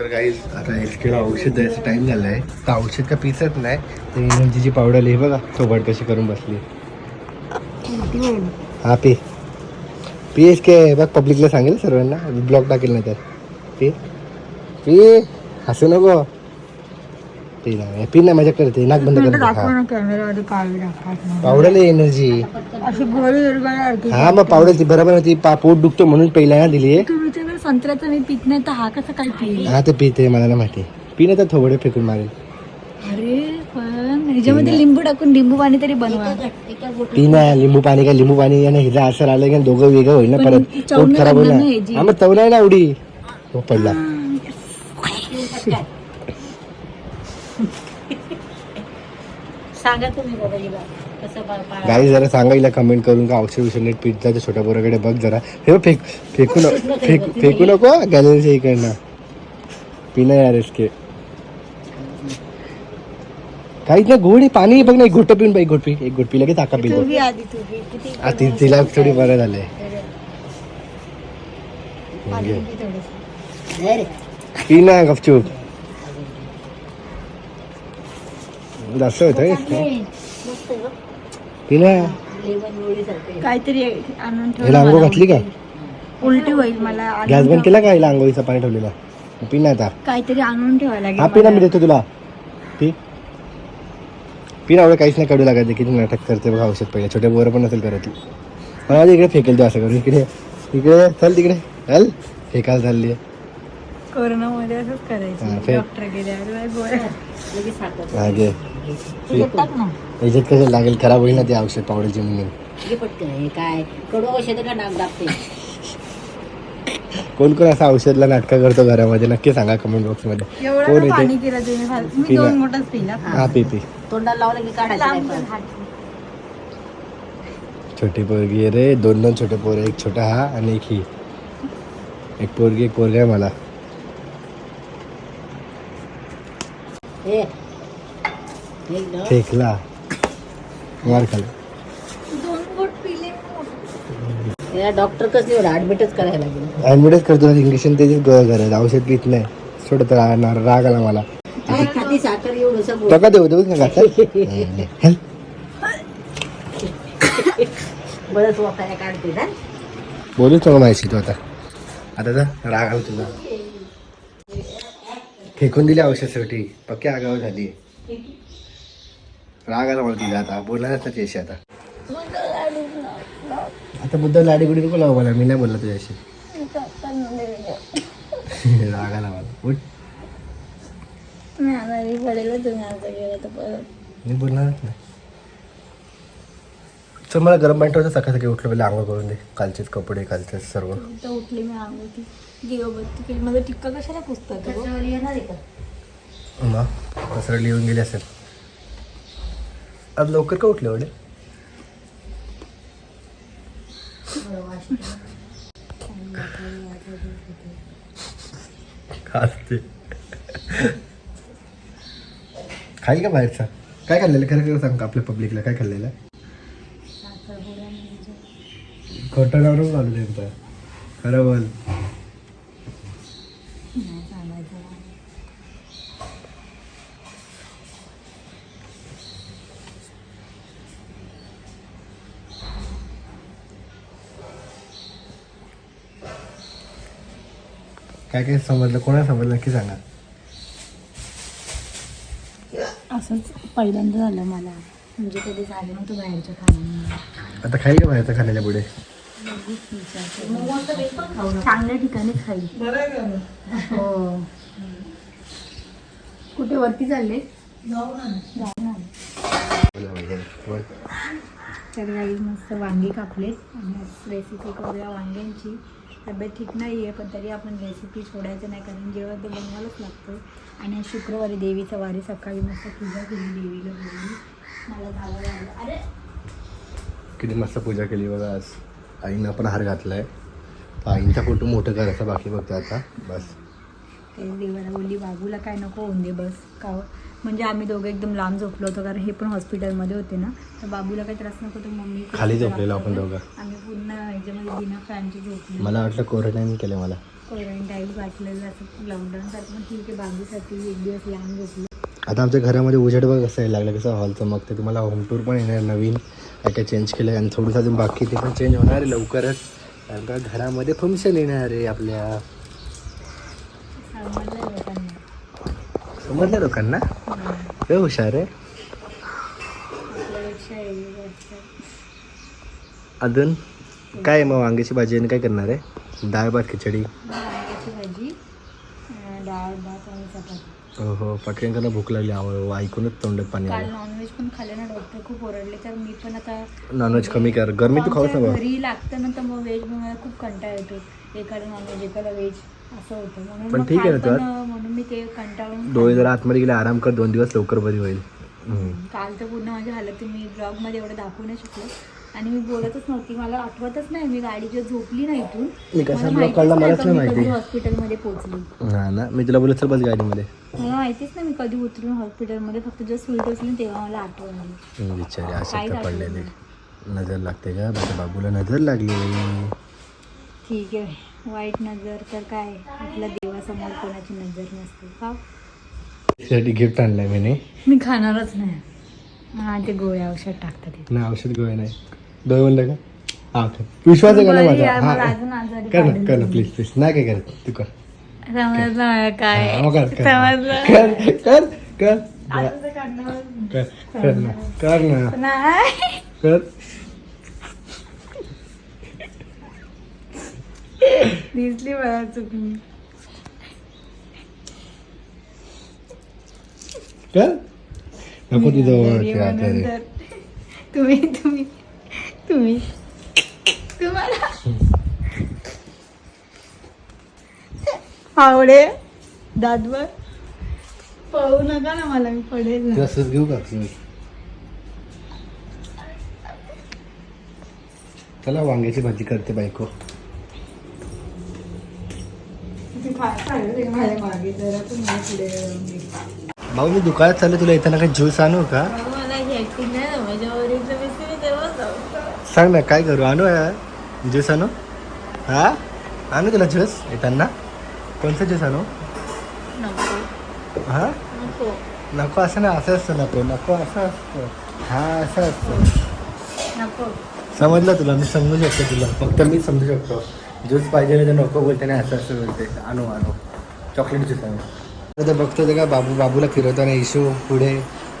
तर काही आता एसकेला औषध द्यायचा टाइम झाला आहे तर औषध का पिसत नाही. तर एनर्जीची पावडर हे बघा सोबत कशी करून बसली. हा पी. पी एस के बघ पब्लिकला सांगेल सर्वांना. ब्लॉग टाकेल नाही तर पी. पी. हसू नको. पी ना पी ना मजा करते नाक बंद करते दाखवा पावडर एनर्जी हा मग पावडर ती बरोबर होती पोट दुखतो म्हणून पहिला दिली आहे संत्र्याचं मी पित नाही तर हा कसा काय पिईल? हा ते पिते मला ना माहिती. पी ना तर थोडे फेकून मारेल. अरे पण ह्याच्यामध्ये लिंबू टाकून लिंबू पाणी तरी बनवा. पी ना लिंबू पाणी काय लिंबू पाणी आणि हिला असं राहिलं की दोघं वेगळं होईल ना पण परत. चव पोट खराब होईल लागणार ना. हा मग चव नाही ना एवढी. हो पडला सांगा तुम्ही बाबा हिला गाई जरा सांगा हिला कमेंट करून का औषध विषय नीट पीठ जायचं छोट्या पोराकडे बघ जरा. हे फेक फेकू नको फेक फेकू नको गॅलरीच्या इकडनं. पिणं यार इसके. काहीच नाही गोड आहे पाणी बघ ना एक घोट पिऊन बाई घोट पी एक घोट पी लगेच आका पी तू बी आधी तू बी. किती ती तिला थोडी बरं झालंय. पाणी बी थोडंसं. नाही रे. पी ना गपचूप. जास्त होतं गोळीसारखं. काहीतरी आणून हिला मला घातली का उलटी होईल मला आणून गॅस बंद ठेव. केला का हिला आंघोळीचं पाणी ठेवलेला पी ना आता काहीतरी आणून ठेवायला हा लागेल पी ना मी मला. देतो तुला पी पी ना एवढं काहीच नाही कडू लागत किती नाटक करते बघा औषध पहिले छोटे बोरं पण नसेल करत ती. मला वाटतं इकडे फेकेल तो असं करून इकडे इकडे चल तिकडे चल फेकायला चालली कोरोनामध्ये असंच हा, करायचं फेक. डॉक्टर गेल्यावर बाय गोळ्या. तुझ्यात टाक ना याच्यात कसं लागेल? खराब होईल ना ते औषध पावडरची म्हणून. पटकन हे काय? कडू औषध का नाक दाबते? कोण कोण असं औषधला नाटकं करतो घरामध्ये? नक्की सांगा कमेंट बॉक्समध्ये एवढं कोण का पाणी येते केलं तुम्ही फालतू? मी पिला. दोन मोठाच पिला हा पी पी तोंडाला लावलं की काढायचं लांब नाही कर पण. हात. छोटी पोरगी आहे रे. दोन दोन छोटे पोरं एक छोटा हा आणि एक ही. एक पोरगी एक पोरगा आहे मला. हे. हे ना. फेकला. खाला. याला डॉक्टर कसं एवढं ऍडमिटच करायला लागेल. ॲडमिटच करतो इंजेक्शन त्याचीच गोळ्या करायचं औषध पित नाही. सोडत राहणार राग आला मला. साखर एवढं का देऊ. बरंच वाकायला काढते ना बोलूच नको माहिती तू आता. आता जा राग आला तुझा फेकून दिली औषधासाठी. पक्की आगाव झाली. राग आला मला तुझा आता बोलणारच ना तुझ्याशी आता. आता मुद्दा लाडी गुडी नको लावू मला मी नाही बोलला तुझ्याशी. राग आला मला उठ मी बोलणारच नाही. चल मला गरम पाणी ठेवतं सकाळ सकाळी उठलं पहिले आंघोळ करून दे. कालचेच कपडे कालचेच सर्व. उठले मी आंघोळी दिवाबत्ती केली. माझं टिक्का कशाला पुस्तक येणार आहे का? मग? कसं लिहून गेले असेल. आज लवकर का उठले एवढे? खाईल का बाहेरचा? काय खाल्लेलं? खरं खरं सांग आपल्या पब्लिकला काय खाल्लेलं? खोटं नाव नको घालू त्यांचं. खरं बोल. काय काय समजलं कोणा समजलं नक्की सांगा. असंच पहिल्यांदा झालं मला. म्हणजे कधी झालं नव्हतं बाहेरच्या खाण्यामुळे. आता खाईल का बाहेरचं खाल्लेल्या पुढे? चांगल्या ठिकाणी खाईल. हो. कुठे? वरती चालले? जाऊन आले. बोल. तर काही मस्त वांगी कापले आणि रेसिपी करूया वांग्यांची. तब्येत ठीक नाही आहे पण तरी आपण रेसिपी सोडायचं नाही कारण जेवण ते बनवायलाच लागतं. आणि शुक्रवारी देवीचा वारी सकाळी मस्त पूजा केली देवीला बोलली मला झालं झालं अरे! किती मस्त पूजा केली बघा आज. आईनं पण हार घातलाय. तर आईंचा फोटो मोठं करायचा बाकी बघते आता. बस. तेच देवाला बोलली बाबूला काय नको होऊन दे बस. का म्हणजे आम्ही दोघं एकदम लांब झोपलो होतो कारण हे पण हॉस्पिटलमध्ये होते ना. तर बाबूला काही त्रास नको तर मम्मी खाली झोपलेलो आपण दोघं. आम्ही पूर्ण ह्याच्यामध्ये बिना फॅनची झोपली. मला वाटलं क्वारंटाईन केलं मला. क्वारंटाईन वाटलेलं असं लॉकडाऊनसाठी पण ठीक आहे बाबूसाठी एक दिवस लांब झोपली. आता आमच्या घरामध्ये उजेड बघ कसं यायला लागलं कसं हॉलचं मग ते तुम्हाला होम टूर पण येणार नवीन. काय काय चेंज केलं आणि थोडंसं अजून बाकी ते पण चेंज होणार आहे लवकरच. कारण का घरामध्ये फंक्शन येणार आहे आपल्या. समजलं लोकांना. लय हुशार आहे. अजून काय मग वांग्याची भाजी आणि काय करणार आहे? डाळ भात खिचडी? हो हो पाटक्यांकडे भूक लागली. आवड ऐकूनच तोंडात पाणी नॉनव्हेज पण खाल्लं ना डॉक्टर खूप ओरडले. तर मी पण आता नॉनव्हेज कमी कर. गरमी तू आमच्या नको. घरी लागतं ना तर मग व्हेज मला खूप कंटाळा येतो. एकाला नॉनव्हेज एकाला व्हेज असं होतं. म्हणून पण मग ठीक आहे काल ना पण, तर. अं, म्हणून मी ते कंटाळून डोळे जरा आतमध्ये गेले आराम कर दोन दिवस लवकर बरी होईल. हम्म. काल तर पूर्ण माझी हालत मी ब्लॉगमध्ये एवढं दाखवू नाही शकलो. आणि मी बोलतच नव्हती मला आठवतच नाही मी गाडीच्या झोपली नाही इथून मी कसा मला ब्लॉग माहितीच काढला नाही का मी कधी माहिती. हॉस्पिटलमध्ये पोहोचली. हा ना मी तुला बोलत चल बस गाडीमध्ये. मला माहितीच नाही मी कधी उतरून हॉस्पिटलमध्ये फक्त जस्ट सुईत असली तेव्हा मला आठवण आली हम्म, बिचारी पडलेले. नजर लागते का माझ्या बाबूला नजर लागली ठीक आहे. वाईट नजर तर काय? आपल्या देवासमोर कोणाची नजर नसते का? त्यासाठी गिफ्ट आणलाय मी मी खाणारच नाही. हा ते गोळ्या औषध टाकतात ते. ना औषध गोळ्या नाही. डोळे म्हणलं का? हा कर विश्वास आहे का ना माझा? हा कर ना कर. प्लीज प्लीज नाही काय करत? तू कर. समजलं काय? हा, कर, कर. समजलं. कर कर कर. आता तर करणारच नाही. कर कर ना. कर ना. नाही. कर. दिसली मला चुकली कर नको म्हणून तर. तुम्ही तुम्ही तुम्ही. तुम्हाला. आवडे दादवर पाहू नका ना मला मी पडेल ना. तसंच घेऊ का? चला वांग्याची भाजी करते बायको तुम्ही फार पाहिलं ते माझ्या मागे जरा पण मला पुढे येऊन दे. भाऊ मी दुकानात चाललो तुला येताना काही ज्यूस आणू का? ही. सांग ना काय करू? आणू ज्यूस आणू? हा? आणू तुला ज्यूस येताना? कोणतं ज्यूस आणू? हा? नको नको असं ना असं असतं नको नको असं असतं. हा असं असतं. नको. समजलं तुला? मी समजू शकतो तुला. फक्त मी समजू शकतो. ज्यूस पाहिजे तर नको बोलते नाही असं असं बोलते. आणू आणू. चॉकलेट ज्यूस आणू. आता बघतो ते का बाबू बाबूला फिरवताना इशू पुढे.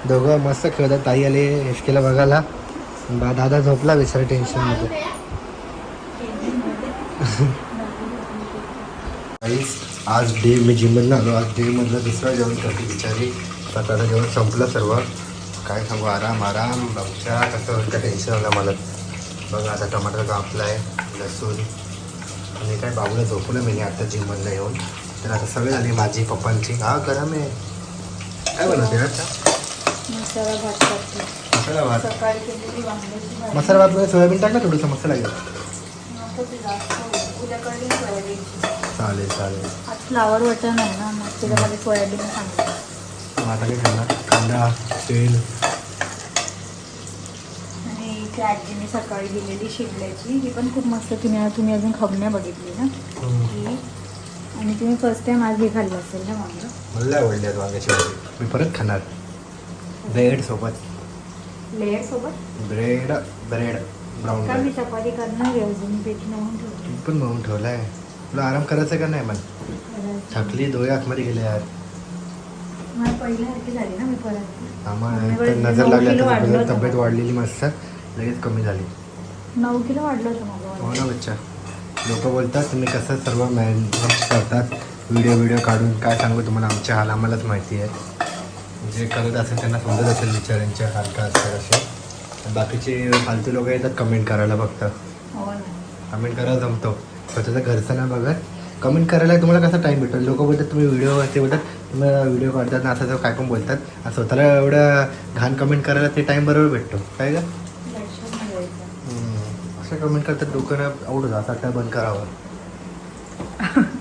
दोघं मस्त खेळतात ताई आले हिचकेला बघायला. बा दादा झोपला बेचारा टेन्शनमध्ये आई आज डे मी जिममधनं आलो. आज डेमधलं दुसरं जेवण करते बिचारी. सकाळचं जेवण संपलं सर्व. काय सांगू आराम आराम. बाबूच्या कसं होतं टेन्शन आलं मला. बघा आता टमाटर कापला आहे लसूण. आणि काय बाबूला झोपलं मी आता जिममधनं येऊन. तर आता सवय झाली माझी पप्पांची. हा गरम आहे. काय बनवते मसाला भात मसाला भात. मसाला भात मध्ये सोयाबीन टाक ना थोडंसं. उद्या कळली सोयाबीनची चालेल चालेल. फ्लावर बटर नाही ना मग त्याच्यामध्ये सोयाबीन आता काय करणार? कांदा तेल इथे आजीने सकाळी दिलेली शिमल्याची. ही पण खूप मस्त तुम्ही तुम्ही अजून नाही बघितली ना? ही. आणि तुम्ही फर्स्ट टाइम आज हे खाल्लं असेल ना वांग? मला वांग्याची भाजी. मी परत खाणार. ब्रेड सोबत. लेअर सोबत? Bread bread. ब्राऊन का मी ब्रेड. चपाती करणार आहे अजून? पीठ नवून ठेवते पण ठेवलाय. तुला आराम करायचा का नाही मन थकली डोळे आतमध्ये गेले यार. मला पहिल्यासारखी झाली ना मी परत. आम्हाला मला नजर लागली आता तब्येत मला. वाढलेली मस्त. लगेच कमी झाली. नऊ किलो वाढलं होतं हो ना बच्चा. लोक बोलतात तुम्ही कसं सर्व मॅनेज करतात? व्हिडिओ व्हिडिओ काढून काय सांगू तुम्हाला? आमचे हाल आम्हालाच माहिती आहे. जे करत असेल त्यांना समजत असेल बिचाऱ्यांचे हाल का असतात असे. बाकीचे फालतू लोक येतात कमेंट करायला फक्त. हो ना. कमेंट करायला जमतो. स्वतःचं घरचं नाही बघत कमेंट करायला तुम्हाला कसा टाईम भेटतो? लोक बोलतात तुम्ही व्हिडिओ ते बोलतात तुम्हाला व्हिडिओ काढतात ना असं असं काय पण बोलतात. आणि स्वतःला एवढं घाण कमेंट करायला ते टाईम बरोबर भेटतो. काय का. असं कमेंट करतात लोकांना आवडत असं वाटतं बंद करावं.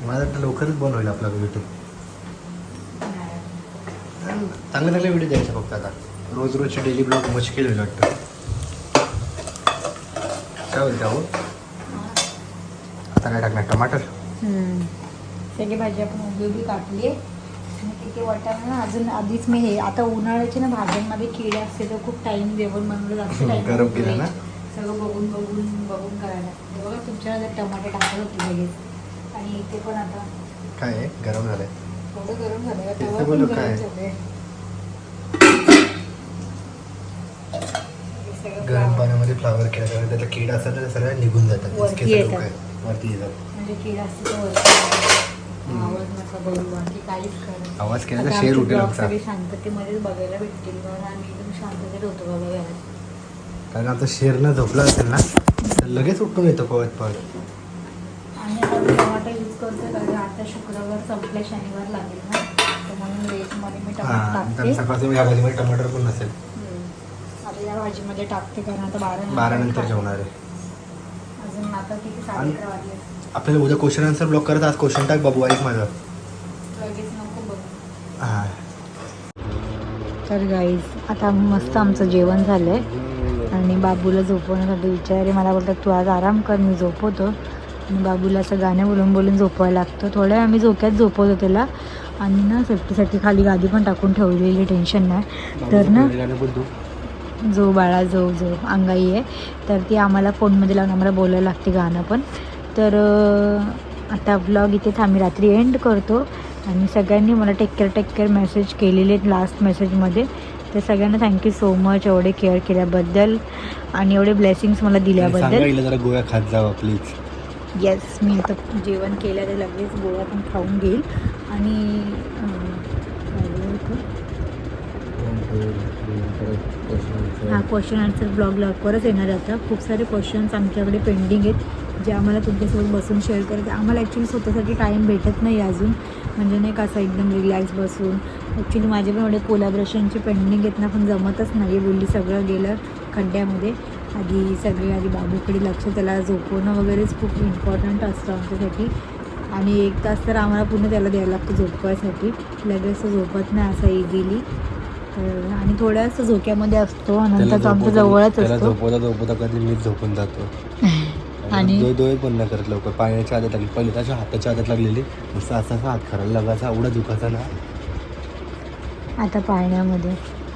मला वाटतं लवकरच बंद होईल आपला युट्यूब नाही. चांगले चांगले व्हिडिओ द्यायचे फक्त आता. रोज रोजचे डेली ब्लॉग मुश्किल होईल वाटतं. काय बोलते अहो आता काय टाकणार? टमाटर. त्याची भाजी आपण उभी कापली आहे. आणि तिथे वाटाणा अजून आधीच मी हे आता उन्हाळ्याचे ना भाज्यांमध्ये किडे असते तर खूप टाईम जेवण बनवलं टाईम गरम केलं ना? सगळं बघून बघून बघून करायला. लागतं बघा तुमच्याकडे जर टमाटे टाकत होते लगेच. आणि इथे पण आता काय आहे? गरम झालंय. थोडं गरम तवा तर पण? झालंय. पाण्यामध्ये फ्लावर केल्यावर त्याचा किड असतात तर सगळं निघून जातात. वरती केस येतात. लोकं आहेत. वरती येतात. म्हणजे किडा असते तो वरती आवाज नका बघू. बाकी काहीच करा आवाज केला तर शेर उठेल आमचा सगळे शांततेमध्येच बघायला भेटतील. कारण आम्ही एकदम शांततेत होतो बाबा घरात. कारण आता शेर न झोपला असेल ना तर लगेच उठून येतो आणि आता मी टमाटर यूज करते कारण आता शुक्रवार संपल्या शनिवार लागेल ना. तर म्हणून व्हेजमध्ये मी हा टमाटर नंतर टाकते. सकाळचं ह्या भाजीमध्ये टमाटर पण नसेल. हम्म. आता या भाजीमध्ये टाकते कारण आता बारा बारा नंतर जेवणार आहे. अजून आता किती साडे आणि- अकरा वाजले? आपल्याला उद्या क्वेश्चन आन्सर ब्लॉक करत आज क्वेश्चन टाक बाबू ऐक माझं. लगेच नको बघू. हा. तर गाईज आता मस्त आमचं जेवण झालं आहे आणि बाबूला झोपवण्यासाठी विचारे मला बोलतात तू आज आराम कर मी झोपवतो. आणि बाबूला असं गाणं बोलून बोलून झोपवायला लागतं. थोड्या आम्ही झोक्यात झोपवतो त्याला. आणि ना सेफ्टीसाठी खाली गादी पण टाकून ठेवलेली टेन्शन नाही. तर ना जो बाळा जो जो अंगाई आहे. तर ती आम्हाला फोनमध्ये लावून आम्हाला बोलायला लागते गाणं पण. तर आता ब्लॉग इथेच आम्ही रात्री एंड करतो. आणि सगळ्यांनी मला take care take care message केलेले आहेत लास्ट मेसेजमध्ये तर सगळ्यांना थँक्यू सो मच एवढे केअर केल्याबद्दल आणि एवढे ब्लेसिंग्स मला दिल्याबद्दल. जरा गोळ्या खात जावा प्लीज येस मी आता जेवण केलं तर लगेच गोळा पण खाऊन घेईल. आणि? हा क्वेश्चन आन्सर ब्लॉग लवकरच येणार आता. खूप सारे क्वेश्चन्स आमच्याकडे पेंडिंग आहेत. जे आम्हाला तुमच्यासोबत बसून शेअर करायचे आम्हाला ॲक्च्युली स्वतःसाठी टाईम भेटत नाही अजून. म्हणजे नाही का असं एकदम रिलॅक्स बसून. ॲक्च्युली माझे पण एवढे कोलॅबरेशनचे पेंडिंग आहेत ना पण जमतच नाही आहे बोलली सगळं गेलं खड्ड्यामध्ये. आधी सगळे आधी बाबूकडे लक्ष त्याला झोपवणं वगैरेच खूप इम्पॉर्टंट असतं आमच्यासाठी. आणि एक तास तर आम्हाला पूर्ण त्याला द्यायला लागतो झोपवायसाठी. लगेच झोपत नाही असा इझिली तर आणि थोड्याच झोक्यामध्ये असतो. नंतर आमच्या जवळच असतो. झोपवता झोपवता कधी मीच झोपून जातो. आणि- डोळे पण नाही करत लवकर. पाण्याच्या आदत लागली. पहिले त्याच्या हाताच्या आदत लागलेली. नुसतं असा असा हात करायला लागायचा एवढा दुखायचा ना. आता पाळण्यामध्ये.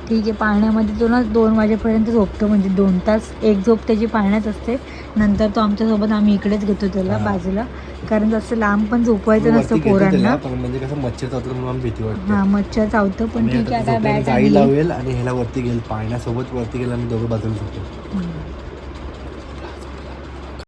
ठीक आहे पाळण्यामध्ये तो ना दोन वाजेपर्यंत झोपतो. म्हणजे दोन तास एक झोप त्याची पाळण्यात असते. नंतर तो आमच्यासोबत आम्ही इकडेच घेतो त्याला. बाजूला. कारण जास्त लांब पण झोपवायचं नसतं पोरांना. म्हणजे कसं मच्छर चावतो म्हणून भीती वाटते. हा मच्छर चावतं पण ठीक आहे आता आणली लावेल आणि ह्याला वरती घेईल. पाण्यासोबत वरती गेला आम्ही दोघं बाजूला झोपतो.